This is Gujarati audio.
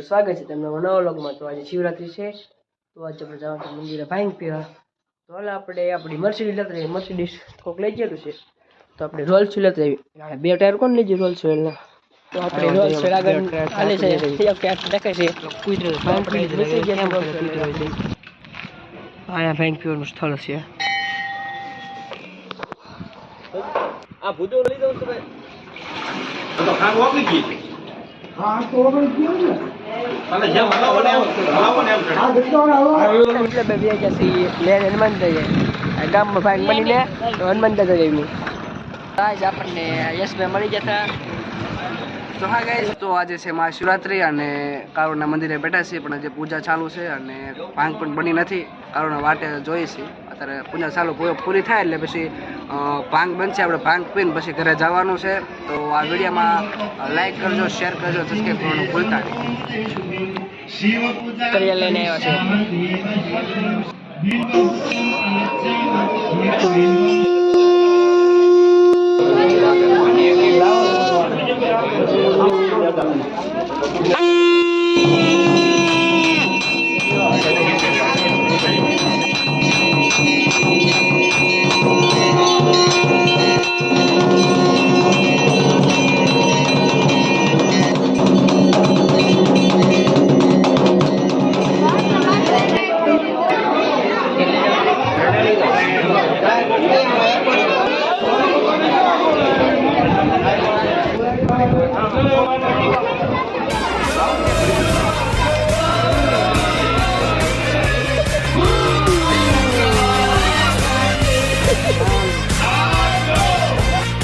સ્વાગત છે. તમને નવા વ્લોગમાં તો આજે શિવરાત્રી છે. તો આજે આપણે જવાનું છે મંદિરે ભાંગ પીવા તો હાલ આપણે આપણી મર્સિડીઝ લેતા રહીએ મર્સિડીઝ કોક લઈ ગયેલું છે. તો આપણે રોલ્સ લેતા આવીએ. બે ટાયર કોણ લઈ જઈએ રોલ્સ રોયલના તો આપણે રોલ્સ રોયલ આગળ ખાલી છે. દેખાય છે. છે. અહીંયા ભાંગ પીવાનું સ્થળ છે. આ ભૂતો લઈ દઉં ભાઈ. તો ખાંડ વાપરી ગઈ. ગામમાં બનીને તો હનુમાન દાદા આજ આપણને યશભાઈ મળી જતા. તો હા ગાઈસ તો આજે છે મહાશિવરાત્રી અને કારોના મંદિરે બેઠા છીએ, પણ આજે પૂજા ચાલુ છે અને ભાંગ પણ બની નથી. કારોના વાટે જોઈએ છીએ. અત્યારે પૂજા ચાલુ પૂરી થાય એટલે પછી ભાંગ બનશે. આપણે ભાંગ પીને પછી ઘરે જવાનું છે. તો આ વિડીયોમાં લાઈક કરજો શેર કરજો સબસ્ક્રાઈબ કરવાનું ભૂલતા નહીં. લઈને આવ્યો છે Ankara'da.